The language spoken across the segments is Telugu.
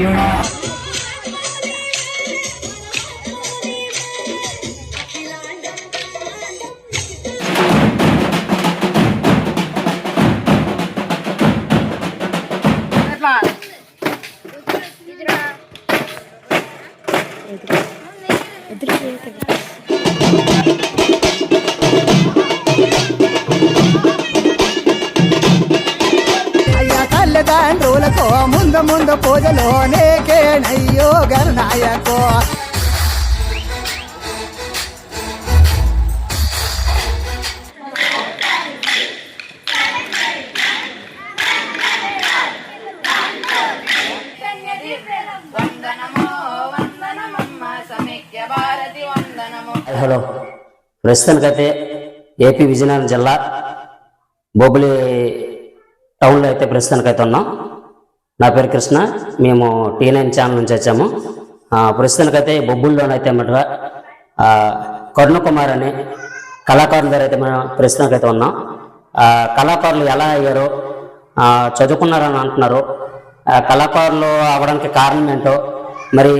సూర్యుడా అయ్యా ప్రస్తుతానికైతే ఏపీ విజయనగరం జిల్లా బొబ్బిలి టౌన్లో అయితే ప్రస్తుతానికైతే ఉన్నాం. నా పేరు కృష్ణ. మేము టీ నైన్ ఛానల్ నుంచి వచ్చాము. ప్రస్తుతానికైతే బొబ్బుల్లోనైతే మాట కరుణకుమార్ అనే కళాకారుల దగ్గర అయితే మనం ప్రస్తుతానికైతే ఉన్నాం. కళాకారులు ఎలా అయ్యారో చదువుకున్నారని అంటున్నారు. కళాకారులు అవ్వడానికి కారణం ఏంటో మరి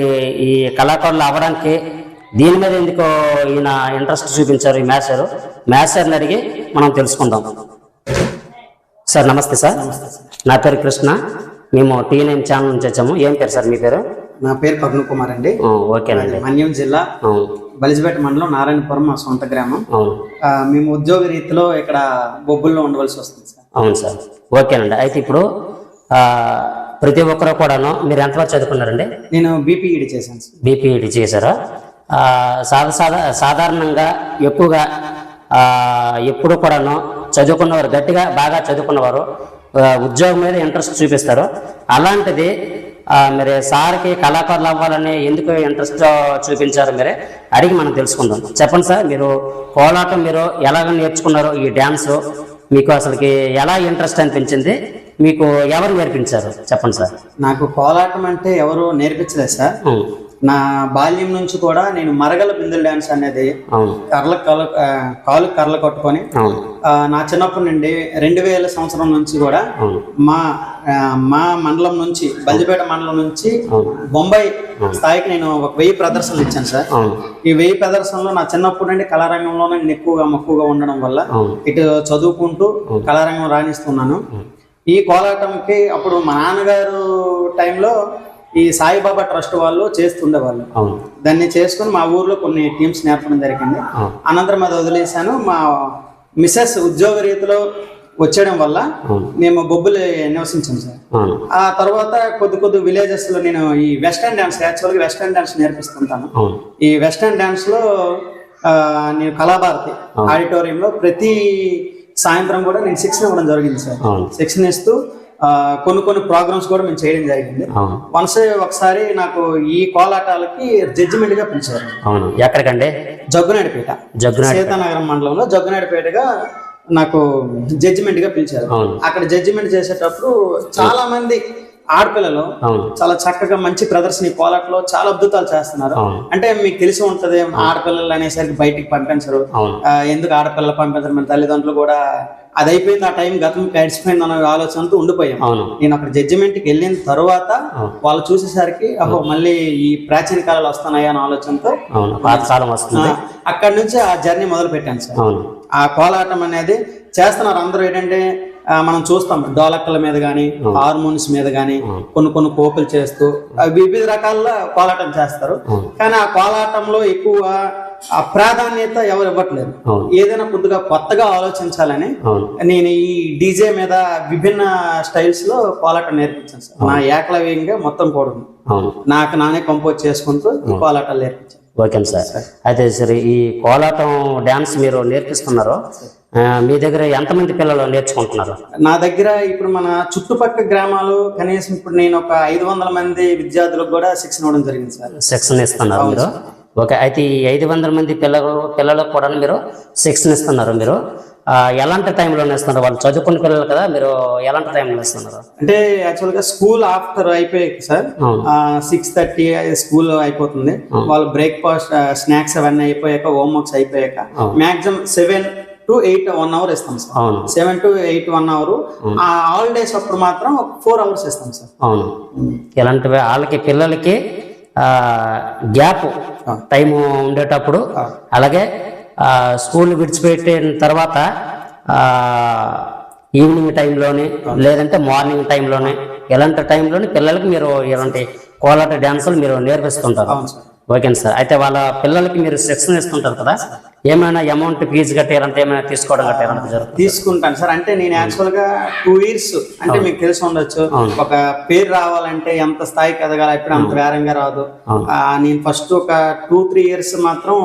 ఈ కళాకారులు అవ్వడానికి దీని మీద ఎందుకు ఈయన ఇంట్రెస్ట్ చూపించారు ఈ మ్యాథ్సారు మ్యాథ్సార్ని అడిగి మనం తెలుసుకుందాం. సార్ నమస్తే సార్. నా పేరు కృష్ణ. మేము టీ నైన్ ఛానల్ నుంచి వచ్చాము. ఏం పేరు సార్ మీ పేరు? నా పేరు కరుణ్ కుమార్ అండి. ఓకేనండి. మన్యం జిల్లా బలిజిపేట మండలం నారాయణపురం మా సొంత గ్రామం. మేము ఉద్యోగ రీతిలో ఇక్కడ బొబ్బుల్లో ఉండవలసి వస్తుంది సార్. అవును సార్. ఓకేనండి. అయితే ఇప్పుడు ప్రతి ఒక్కరు కూడాను మీరు ఎంతవరకు చదువుకున్నారండి? నేను బీపీఈడి చేశాను బీపీఈడి చేశారా? ఆ, సాధా సాధా సాధారణంగా ఎక్కువగా ఎప్పుడు కూడాను చదువుకున్నవారు గట్టిగా బాగా చదువుకున్నవారు ఉద్యోగం మీద ఇంట్రెస్ట్ చూపిస్తారు. అలాంటిది మరి సార్కి కళాకారులు అవ్వాలని ఎందుకు ఇంట్రెస్ట్ చూపించారు మీరే అడిగి మనం తెలుసుకుందాం. చెప్పండి సార్ మీరు కోలాటం మీరు ఎలాగ నేర్చుకున్నారో ఈ డ్యాన్స్ మీకు అసలుకి ఎలా ఇంట్రెస్ట్ అనిపించింది మీకు ఎవరు నేర్పించారు? చెప్పండి సార్. నాకు కోలాటం అంటే ఎవరు నేర్పించలేదు సార్. నా బాల్యం నుంచి కూడా నేను మరగల బిందుల డ్యాన్స్ అనేది కర్ల కల కాలు కర్రలు కట్టుకొని నా చిన్నప్పటి నుండి రెండు వేల సంవత్సరం నుంచి కూడా మా మా మండలం నుంచి బల్జిపేట మండలం నుంచి. బొంబాయి స్థాయికి నేను ఒక వెయ్యి ప్రదర్శనలు ఇచ్చాను సార్. ఈ వెయ్యి ప్రదర్శనలో నా చిన్నప్పటి నుండి కళారంగంలోనే నేను ఎక్కువగా మక్కువగా ఉండడం వల్ల. ఇటు చదువుకుంటూ కళారంగం రాణిస్తున్నాను. ఈ కోలాటంకి అప్పుడు మా నాన్నగారు టైంలో ఈ సాయిబాబా ట్రస్ట్ వాళ్ళు చేస్తుండేవాళ్ళు. అవును. దాన్ని చేసుకుని మా ఊర్లో కొన్ని టీమ్స్ నేర్పడం జరిగింది. అనంతరం అది వదిలేశాను. మా మిస్సెస్ ఉద్యోగ రీతిలో వచ్చేయడం వల్ల. మేము బొబ్బులు నివసించాం సార్. ఆ తర్వాత కొద్ది కొద్ది విలేజెస్లో నేను ఈ వెస్టర్న్ డాన్స్ యాక్చువల్గా వెస్టర్న్ డాన్స్ నేర్పిస్తుంటాను. ఈ వెస్టర్న్ డాన్స్లో ఆ, నేను కళాభారతి ఆడిటోరియంలో ప్రతి సాయంత్రం కూడా నేను శిక్షణ ఇవ్వడం జరిగింది సార్. శిక్షణ ఇస్తూ కొన్ని కొన్ని ప్రోగ్రామ్స్ కూడా మేము చేయడం జరిగింది. వన్స్ ఒకసారి నాకు ఈ కోలాటాలకి జడ్జిమెంట్గా పిలిచారు. అవును. ఎక్కడికండి? జగ్గునాడిపేట జగ్గునాడి సీతానగరం మండలంలో జగ్గునాడిపేటగా నాకు జడ్జిమెంట్గా పిలిచారు. అవును. అక్కడ జడ్జిమెంట్ చేసేటప్పుడు చాలా మంది ఆడపిల్లలు చాలా చక్కగా మంచి ప్రదర్శన ఈ కోలాట్లో చాలా అద్భుతాలు చేస్తున్నారు. అంటే మీకు తెలిసి ఉంటది ఆడపిల్లలు అనేసరికి బయటికి పంపించరు. ఎందుకు ఆడపిల్లలు పంపించరు? మన తల్లిదండ్రులు కూడా అది అయిపోయింది ఆ టైం గతం గడిచిపోయింది అన్న ఆలోచనతో ఉండిపోయాం. నేను అక్కడ జడ్జిమెంట్కి వెళ్ళిన తర్వాత వాళ్ళు చూసేసరికి అహో మళ్ళీ ఈ ప్రాచీన కాలాలు వస్తున్నాయా? అన్న ఆలోచనతో అక్కడ నుంచి ఆ జర్నీ మొదలు పెట్టాను సార్ ఆ కోలాటం అనేది చేస్తున్నారు అందరూ ఏంటంటే మనం చూస్తాం. డోలక్కల మీద కానీ హార్మోన్స్ మీద కానీ కొన్ని కొన్ని కోపులు చేస్తూ వివిధ రకాల కోలాటం చేస్తారు. కానీ ఆ కోలాటంలో ఎక్కువ ఆ ప్రాధాన్యత ఎవరు ఇవ్వట్లేదు. ఏదైనా కొద్దిగా కొత్తగా ఆలోచించాలని నేను ఈ డీజే మీద విభిన్న స్టైల్స్లో కోలాటం నేర్పించాను సార్. నా ఏకలవ్యంగా మొత్తం కూడా నాకు నానే కంపోజ్ చేసుకుంటూ కోలాటాలు నేర్పించాను. Okay sir. అయితే సరే ఈ కోలాటం డ్యాన్స్ మీరు నేర్పిస్తున్నారు మీ దగ్గర ఎంతమంది పిల్లలు నేర్చుకుంటున్నారు? నా దగ్గర ఇప్పుడు మన చుట్టుపక్కల గ్రామాలు కనీసం ఇప్పుడు నేను ఒక ఐదు వందల మంది విద్యార్థులకు కూడా శిక్షణ ఇవ్వడం జరిగింది సార్. శిక్షణ ఇస్తున్నారు మీరు? ఓకే అయితే ఈ ఐదు వందల మంది పిల్లలు పిల్లలకు కూడా మీరు శిక్షణ ఇస్తున్నారు మీరు. ఎలాంటి టైంలో నేస్తున్నారు వాళ్ళు చదువుకున్న పిల్లలు కదా మీరు ఎలాంటి టైంలో నేస్తున్నారు అంటే యాక్చువల్గా స్కూల్ ఆఫ్టర్ అయిపోయాక సార్. సిక్స్ థర్టీ స్కూల్ అయిపోతుంది. వాళ్ళు బ్రేక్ఫాస్ట్ స్నాక్స్ అవన్నీ అయిపోయాక హోంవర్క్స్ అయిపోయాక maximum seven to eight one hour ఇస్తాం సార్ అవును. Seven to eight one hour ఆ హాలిడేస్ అప్పుడు మాత్రం ఫోర్ అవర్స్ ఇస్తాం సార్ అవును. ఇలాంటివి వాళ్ళకి పిల్లలకి గ్యాప్ టైం ఉండేటప్పుడు అలాగే స్కూల్ విడిచిపెట్టిన తర్వాత ఈవినింగ్ టైంలోని లేదంటే మార్నింగ్ టైంలోని ఇలాంటి టైంలోని పిల్లలకి మీరు ఇలాంటి కోలాట డ్యాన్సులు మీరు నేర్పిస్తుంటారు. అవును సార్ ఓకే సార్. అయితే వాళ్ళ పిల్లలకి మీరు శిక్షణ ఇస్తుంటారు కదా ఏమైనా అమౌంట్ ఫీజు కట్టారంటే ఏమైనా తీసుకోవడం కట్టారంటే జరుగుతుంది? తీసుకుంటాను సార్. అంటే నేను యాక్చువల్గా టూ ఇయర్స్ అంటే మీకు తెలిసి ఉండొచ్చు. ఒక పేరు రావాలంటే ఎంత స్థాయికి ఎదగాలి ఇప్పుడు అంత వేరంగా రాదు. నేను ఫస్ట్ ఒక టూ త్రీ ఇయర్స్ మాత్రం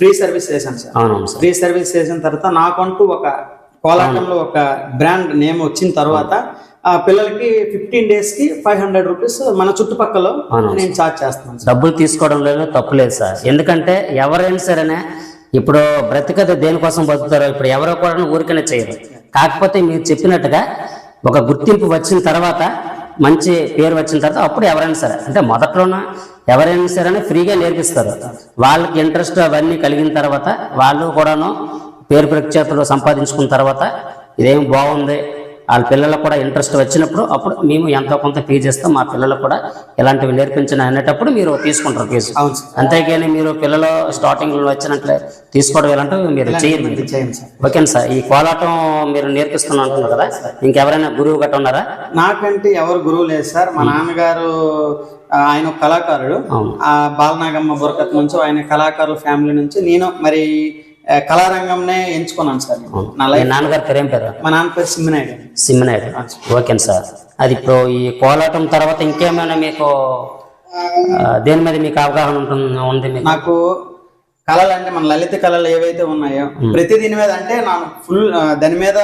ఫ్రీ సర్వీస్ చేశాను సార్. ఫ్రీ సర్వీస్ చేసిన తర్వాత నాకంటూ ఒక కోలాటంలో ఒక బ్రాండ్ నేమ్ వచ్చిన తర్వాత ఆ పిల్లలకి ఫిఫ్టీన్ డేస్కి ఫైవ్ హండ్రెడ్ రూపీస్ మన చుట్టుపక్కల నేను చార్జ్ చేస్తున్నాను సార్. డబ్బులు తీసుకోవడంలో తప్పు లేదు సార్. ఎందుకంటే ఎవరైనా సరేనే ఇప్పుడు బ్రతికత దేనికోసం బతుకుతారో ఇప్పుడు ఎవరో కూడా ఊరికనే చేయరు. కాకపోతే మీరు చెప్పినట్టుగా ఒక గుర్తింపు వచ్చిన తర్వాత మంచి పేరు వచ్చిన తర్వాత అప్పుడు ఎవరైనా సరే అంటే మొదట్లోన ఎవరైనా సరే ఫ్రీగా నేర్పిస్తారు. వాళ్ళకి ఇంట్రెస్ట్ అవన్నీ కలిగిన తర్వాత వాళ్ళు కూడాను పేరు ప్రఖ్యాతులు సంపాదించుకున్న తర్వాత ఇదేం బాగుంది వాళ్ళ పిల్లలకు కూడా ఇంట్రెస్ట్ వచ్చినప్పుడు అప్పుడు మేము ఎంతో కొంత ఫీజు ఇస్తాం మా పిల్లలకు కూడా ఇలాంటివి నేర్పించిన అనేటప్పుడు మీరు తీసుకుంటారు ఫీజు అంతేగాని మీరు పిల్లలు స్టార్టింగ్లో వచ్చినట్లే తీసుకోవడం ఇలాంటివి మీరు చేయరు. చేయండి సార్. Okay sir. ఈ కోలాటం మీరు నేర్పిస్తున్నా అంటున్నారు కదా. ఇంకెవరైనా గురువు గట్ట ఉన్నారా? నాకంటే ఎవరు గురువు లేదు సార్. మా నాన్నగారు ఆయన ఒక కళాకారుడు. ఆ బాలనాగమ్మ బురకత్ నుంచి ఆయన కళాకారుల ఫ్యామిలీ నుంచి నేను మరి కళారంగంనే ఎంచుకున్నాను సార్ నేను. నా మీ లైఫ్ నాన్నగారి పేరు ఏం పేరు? మా నాన్న పేరు సింహనాయుడు. సిమ్మినాయుడు ఓకే సార్. అది ఇప్పుడు ఈ కోలాటం తర్వాత ఇంకేమైనా మీకు దేని మీద మీకు అవగాహన ఉంటుంది ఉంది నాకు కళలు అంటే మన లలిత కళలు ఏవైతే ఉన్నాయో ప్రతి దీని మీద అంటే నాకు ఫుల్ దాని మీద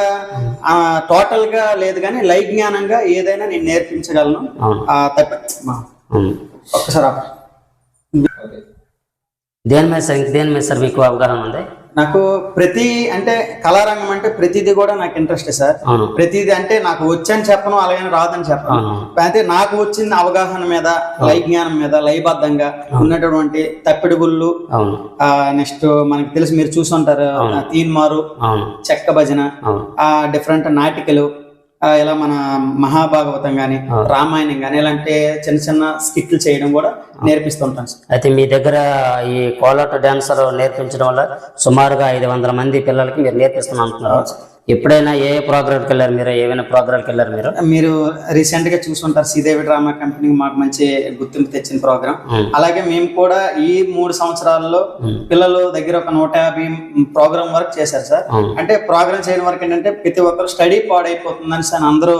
టోటల్గా లేదు కానీ లైట్ జ్ఞానంగా ఏదైనా నేను నేర్పించగలను. ఒక్కసారి. దేని మీద సార్ దేని మీద సార్ మీకు అవగాహన ఉంది? నాకు ప్రతి అంటే కళారంగం అంటే ప్రతిదీ కూడా నాకు ఇంట్రెస్ట్ సార్. ప్రతిదీ అంటే నాకు వచ్చని చెప్పను అలాగే రాదని చెప్పను. అయితే నాకు వచ్చిన అవగాహన మీద లై జ్ఞానం మీద లయబద్ధంగా ఉన్నటువంటి తప్పిడుగుళ్ళు నెక్స్ట్ మనకి తెలిసి మీరు చూసుంటారు తీన్మారు చెక్క భజన డిఫరెంట్ నాటికలు ఇలా మన మహాభాగవతం గాని రామాయణం గాని ఇలాంటి చిన్న చిన్న స్కిట్లు చేయడం కూడా నేర్పిస్తుంటాను సార్. అయితే మీ దగ్గర ఈ కోలాట డాన్సర్ నేర్పించడం వల్ల సుమారుగా ఐదు వందల మంది పిల్లలకి మీరు నేర్పిస్తున్నాను అంటున్నారు. ఎప్పుడైనా ఏ ప్రోగ్రామ్కి వెళ్ళారు మీరు? ఏమైనా ప్రోగ్రామ్కి వెళ్ళారు మీరు? మీరు రీసెంట్గా చూసుంటారు శ్రీదేవి డ్రామా కంపెనీ మాకు మంచి గుర్తింపు తెచ్చిన ప్రోగ్రామ్. అలాగే మేము కూడా ఈ మూడు సంవత్సరాల్లో పిల్లలు దగ్గర ఒక నూట యాభై ప్రోగ్రామ్ వర్క్ చేశారు సార్. అంటే ప్రోగ్రామ్ చేయడం వరకు ఏంటంటే ప్రతి ఒక్కరు స్టడీ పాడైపోతుందని సార్ అందరూ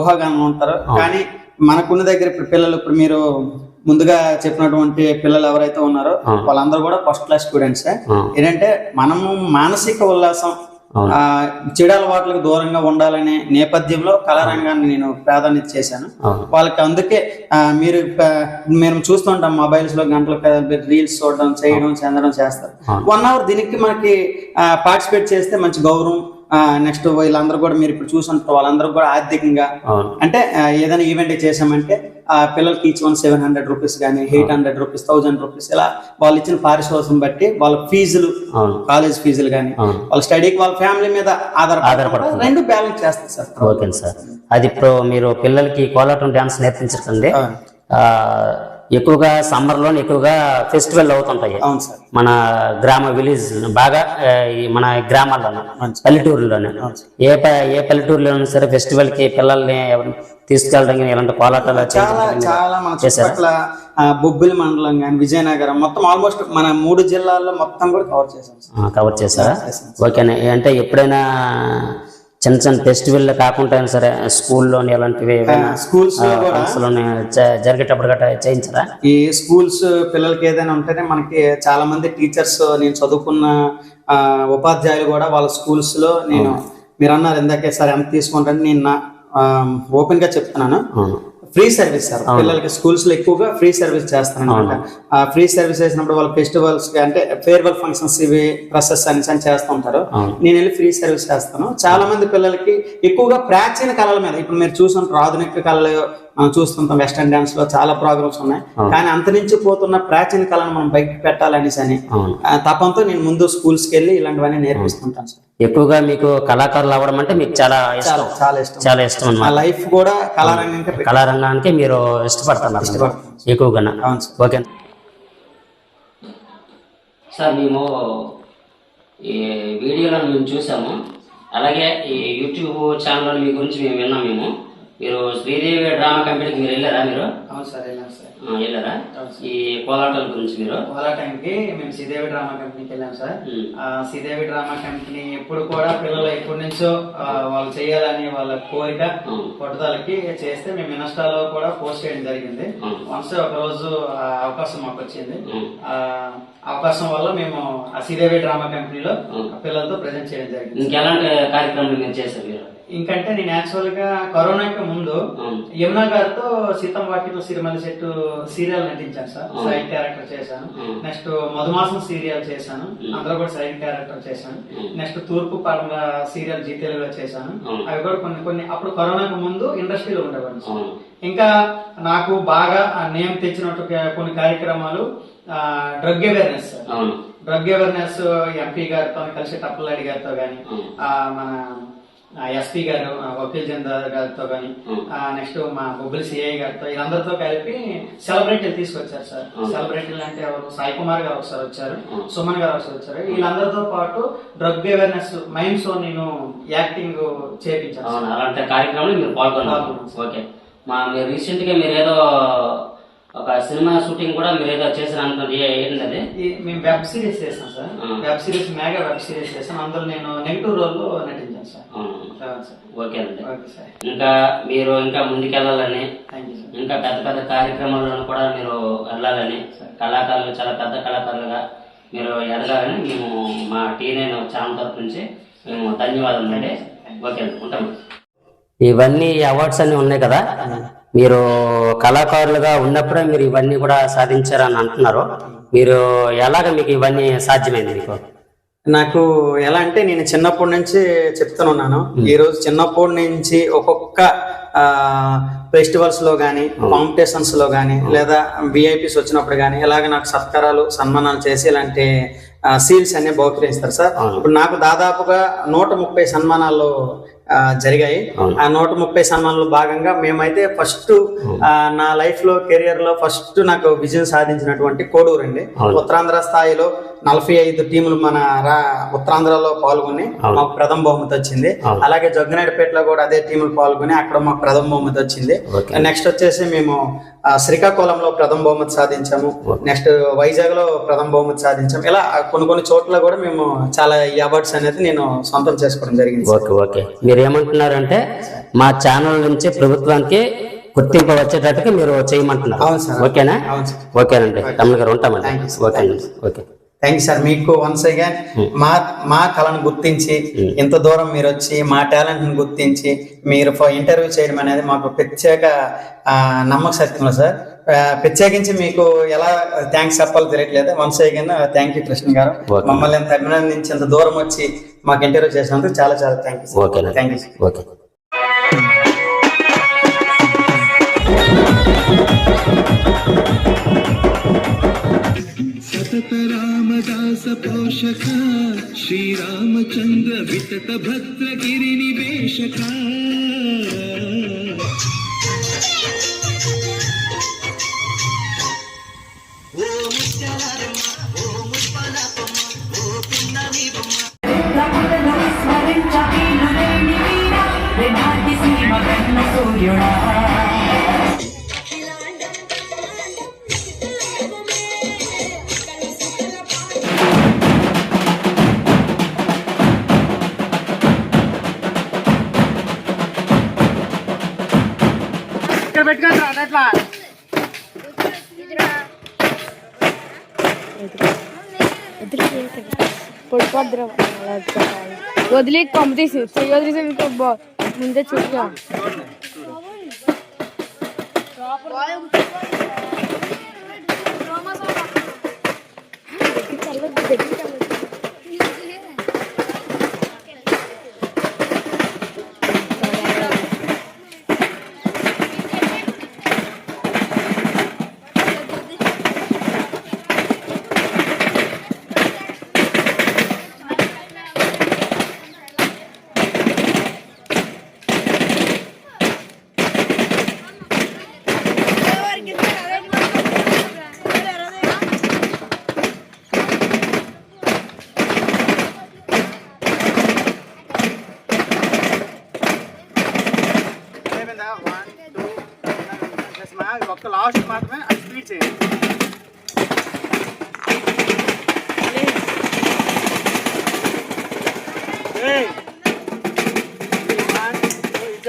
ఊహాగానం ఉంటారు. కానీ మనకున్న దగ్గర ఇప్పుడు పిల్లలు ఇప్పుడు మీరు ముందుగా చెప్పినటువంటి పిల్లలు ఎవరైతే ఉన్నారో వాళ్ళందరూ కూడా ఫస్ట్ క్లాస్ స్టూడెంట్స్. ఏంటంటే మనము మానసిక ఉల్లాసం చెడు అలవాట్లకు దూరంగా ఉండాలనే నేపథ్యంలో కళారంగాన్ని నేను ప్రాధాన్యత చేశాను. వాళ్ళకి అందుకే ఆ, మీరు మేము చూస్తుంటాం మొబైల్స్లో గంటల రీల్స్ చూడడం చేయడం చెందడం చేస్తారు. వన్ అవర్ దీనికి మనకి పార్టిసిపేట్ చేస్తే మంచి గౌరవం నెక్స్ట్ వీళ్ళందరూ కూడా మీరు ఇప్పుడు చూసుంటారు వాళ్ళందరూ కూడా ఆర్థికంగా అంటే ఏదైనా ఈవెంట్ చేసామంటే ఆ పిల్లలకి each one seven hundred rupees కానీ eight hundred rupees thousand rupees ఇలా వాళ్ళు ఇచ్చిన పారితోషికం బట్టి వాళ్ళ ఫీజులు కాలేజ్ ఫీజులు కానీ వాళ్ళ స్టడీకి వాళ్ళ ఫ్యామిలీ మీద ఆధారపడి రెండు బ్యాలెన్స్ చేస్తారు సార్. Okay sir. అది ఇప్పుడు మీరు పిల్లలకి కోలాటం డాన్స్ నేర్పించకండి. ఆ, ఎక్కువగా సమ్మర్లో ఎక్కువగా ఫెస్టివల్ అవుతుంటాయి. అవును సార్. మన గ్రామ విలేజ్ బాగా మన గ్రామాల్లోనే పల్లెటూరులోనే ఏ ప- ఏ పల్లెటూరులోనూ సరే ఫెస్టివల్కి పిల్లల్ని ఎవరిని తీసుకెళ్ళడం ఇలాంటి కోలాటాలు చాలా చాలా మన చుట్టుపక్కల ఆ, బొబ్బిలి మండలం కానీ విజయనగరం మొత్తం ఆల్మోస్ట్ మన మూడు జిల్లాల్లో మొత్తం కూడా కవర్ చేసాం కవర్ చేశారా? చేశాం. ఓకేనా. అంటే ఎప్పుడైనా చిన్న చిన్న ఫెస్టివల్ కాకుండా సరే స్కూల్లోని ఏవైనా స్కూల్స్ జరిగేటప్పుడు గట్రా చేయించరా? ఈ స్కూల్స్ పిల్లలకి ఏదైనా ఉంటేనే మనకి చాలా మంది టీచర్స్ నేను చదువుకున్న ఉపాధ్యాయులు కూడా వాళ్ళ స్కూల్స్లో నేను మీరు అన్నారు ఇందాకే సార్ ఎంత తీసుకుంటారని నేను ఓపెన్గా చెప్తున్నాను. Free service sir. పిల్లలకి స్కూల్స్లో ఎక్కువగా ఫ్రీ సర్వీస్ చేస్తాను అనమాట ఆ ఫ్రీ సర్వీస్ చేసినప్పుడు వాళ్ళ ఫెస్టివల్స్ అంటే ఫేర్వెల్ ఫంక్షన్స్ ఇవి ప్రసెస్ అని అని చేస్తూ ఉంటారు. నేను వెళ్ళి ఫ్రీ సర్వీస్ చేస్తాను. చాలా మంది పిల్లలకి ఎక్కువగా ప్రాచీన కళల మీద ఇప్పుడు మీరు చూసుంటారు ఆధునిక కళలు మనం చూస్తుంటాం వెస్టర్న్ డాన్స్లో చాలా ప్రోగ్రామ్స్ ఉన్నాయి. కానీ అంతరించిపోతున్న ప్రాచీన కళను మనం బయటకు పెట్టాలనేసి అని అవును. ఆ తపంతో నేను ముందు స్కూల్స్కి వెళ్ళి ఇలాంటివన్నీ నేర్పిస్తుంటాను సార్. ఎక్కువగా మీకు కళాకారులు అవ్వడం అంటే మీకు చాలా ఇష్టం. చాలా ఇష్టం. చాలా ఇష్టం నా అన్నమాట లైఫ్ కూడా కళారంగంగా పెట్టి- కళారంగానికి మీరు ఇష్టపడుతున్నారు మీరు. ఎక్కువగా అవును సార్. ఓకే. సార్ మేము ఈ వీడియోలను మేము చూసాము. అలాగే ఈ యూట్యూబ్ ఛానల్ మీ గురించి మేము విన్నాం మేము. మీరు శ్రీదేవి డ్రామా కంపెనీకి మీరు వెళ్ళారా మీరు? అవును సార్ వెళ్ళాను సార్. వెళ్ళారా? ఈ కోలాటాల గురించి మీరు? ఓలా టైంకి మేము శ్రీదేవి డ్రామా కంపెనీకి వెళ్ళాం సార్. శ్రీదేవి డ్రామా కంపెనీ ఎప్పుడు కూడా పిల్లలు ఎప్పటి నుంచో వాళ్ళు చేయాలని వాళ్ళ కోరిక. పట్టుదలకి చేస్తే మేము ఇన్స్టాలో కూడా పోస్ట్ చేయడం జరిగింది. వన్స్ ఒక రోజు అవకాశం మాకు వచ్చింది. అవకాశం వల్ల మేము ఆ శ్రీదేవి డ్రామా కంపెనీలో పిల్లలతో ప్రజెంట్ చేయడం జరిగింది. ఇంకెలాంటి కార్యక్రమాలు మీరు చేశారు మీరు? ఇంకంటే నేను యాక్చువల్గా కరోనాకి ముందు. యమునా గారితో సీతం వాకిట్లో సిరిమల్లి చెట్టు సీరియల్ నటించాను సార్. సైడ్ క్యారెక్టర్ చేశాను. నెక్స్ట్ మధుమాసం సీరియల్ చేశాను. అందులో కూడా సైడ్ క్యారెక్టర్ చేశాను. నెక్స్ట్ తూర్పు పాలన సీరియల్ జీ తెలుగులో చేశాను. అవి కూడా కొన్ని కొన్ని అప్పుడు కరోనాకు ముందు ఇండస్ట్రీలో ఉండేవాడిని. అవును. ఇంకా నాకు బాగా నేమ్ తెచ్చినట్టు కొన్ని కార్యక్రమాలు drug awareness drug awareness MP గారితో కలిసి టప్పలాడి గారితో గాని మన ఎస్పీ గారు వకీల్ చంద్ర గారితో గాని నెక్స్ట్ మా బొబ్బిలి సిఐ గారితో వీళ్ళందరితో కలిపి సెలబ్రిటీలు తీసుకొచ్చారు సార్. సెలబ్రిటీలు అంటే ఎవరు? సాయి కుమార్ గారు ఒకసారి వచ్చారు సుమన్ గారు ఒకసారి వచ్చారు. వీళ్ళందరితో పాటు డ్రగ్ అవేర్నెస్ మైండ్ సో నేను యాక్టింగ్ చేపించాను అవును? అలాంటి కార్యక్రమంలో మీరు పాల్గొన్నారు. ఓకే. మా మీరు రీసెంట్గా మీరు ఏదో ఒక సినిమా షూటింగ్ కూడా మీరు ఏదో చేసిన అంటున్నారు ఏ- ఏంటి అది? ఈ- మేము వెబ్ సిరీస్ చేసాం sir. Web series mega web series చేసాం అందులో నేను నెగిటివ్ రోల్లో నటించాను ఇంకా మీరు ఇంకా ముందుకెళ్ళాలని ఇంకా పెద్ద పెద్ద కార్యక్రమాలను కూడా మీరు వెళ్ళాలని కళాకారులు చాలా పెద్ద కళాకారులుగా మీరు ఎదగాలని మేము మా టీ నైన్ ఛానల్ తరఫు నుంచి మేము ధన్యవాదాలు అండి. ఓకే అండి ఉంటాం ఇవన్నీ అవార్డ్స్ అన్ని ఉన్నాయి కదా? మీరు కళాకారులుగా ఉన్నప్పుడే మీరు ఇవన్నీ కూడా సాధించారని అంటున్నారు. మీరు ఎలాగ మీకు ఇవన్నీ సాధ్యమైంది మీకు? నాకు ఎలా అంటే నేను చిన్నప్పటి నుంచి చెప్తున్నాను ఈ రోజు చిన్నప్పటి నుంచి ఒక్కొక్క ఫెస్టివల్స్లో గానీ కాంపిటీషన్స్లో గానీ లేదా విఐపీస్ వచ్చినప్పుడు గానీ ఇలాగ నాకు సత్కారాలు సన్మానాలు చేసి ఇలాంటి సీల్స్ అన్ని బహుకరిస్తారు సార్. ఇప్పుడు నాకు దాదాపుగా నూట ముప్పై సన్మానాలు ఆ, జరిగాయి. ఆ నూట ముప్పై సన్మానాలు భాగంగా మేమైతే ఫస్ట్ నా లైఫ్లో కెరియర్లో ఫస్ట్ నాకు విజయం సాధించినటువంటి కోడూరు అండి. ఉత్తరాంధ్ర స్థాయిలో నలభై ఐదు టీములు మన రా ఉత్తరాంధ్రలో పాల్గొని మాకు ప్రథమ బహుమతి వచ్చింది. అలాగే జగ్గనాయుడుపేటలో కూడా అదే టీములు పాల్గొని అక్కడ మాకు ప్రథమ బహుమతి వచ్చింది. నెక్స్ట్ వచ్చేసి మేము శ్రీకాకుళంలో ప్రథమ బహుమతి సాధించాము. నెక్స్ట్ వైజాగ్లో ప్రథమ బహుమతి సాధించాము. ఇలా కొన్ని కొన్ని చోట్ల కూడా మేము చాలా ఈ అవార్డ్స్ అనేది నేను సొంతం చేసుకోవడం జరిగింది. Okay okay. మీరు ఏమంటున్నారంటే మా ఛానల్ నుంచి ప్రభుత్వానికి గుర్తింపు వచ్చేటట్టుగా మీరు చేయమంటున్నారు. అవును సార్. ఓకేనా? అవును సార్. ఓకేనండి. రమణ గారు ఉంటామండి. Okay okay. Thank you sir మీకు వన్స్ అగైన్ మా మా కళను గుర్తించి ఇంత దూరం మీరు వచ్చి మా టాలెంట్ని గుర్తించి మీరు ఇంటర్వ్యూ చేయడం అనేది మాకు ప్రత్యేక నమ్మక సత్యంలో సార్ ప్రత్యేకించి మీకు ఎలా థ్యాంక్స్ చెప్పాలో తెలియట్లేదు. Once again thank you Krishna garu. మమ్మల్ని ఎంత అభినందించి ఇంత దూరం వచ్చి మాకు ఇంటర్వ్యూ చేసినందుకు చాలా చాలా thank you thank you okay Ramdas पोषका श्रीरामचन्द्र वितत పెట్టుకొని రాదు అట్లా. పొడిపోద్దురా వదిలి కొమ్మ తీసి చెయ్యి ముందే చూసుకో.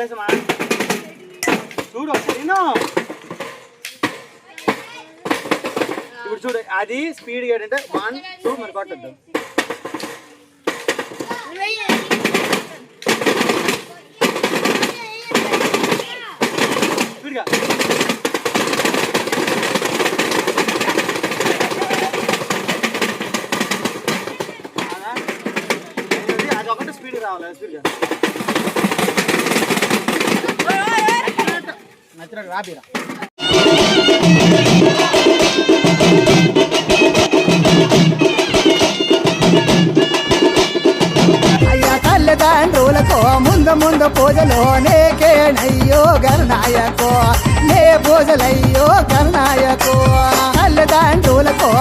చేసామా చూడు ఒకసారి ఇప్పుడు చూడు అది స్పీడ్ ఏంటంటే వన్ టూ మరి కొట్టద్దు. స్పీడ్గా అది- ఒకటి స్పీడ్ రావాలి? స్పీడ్గా రాబీరా అయ్యా తల్లిదండ్రులకో ముందు ముందు పూజలో నేకేనయ్యో గణనాయకో నే పూజలయ్యో గణనాయకో తల్లిదండ్రులకో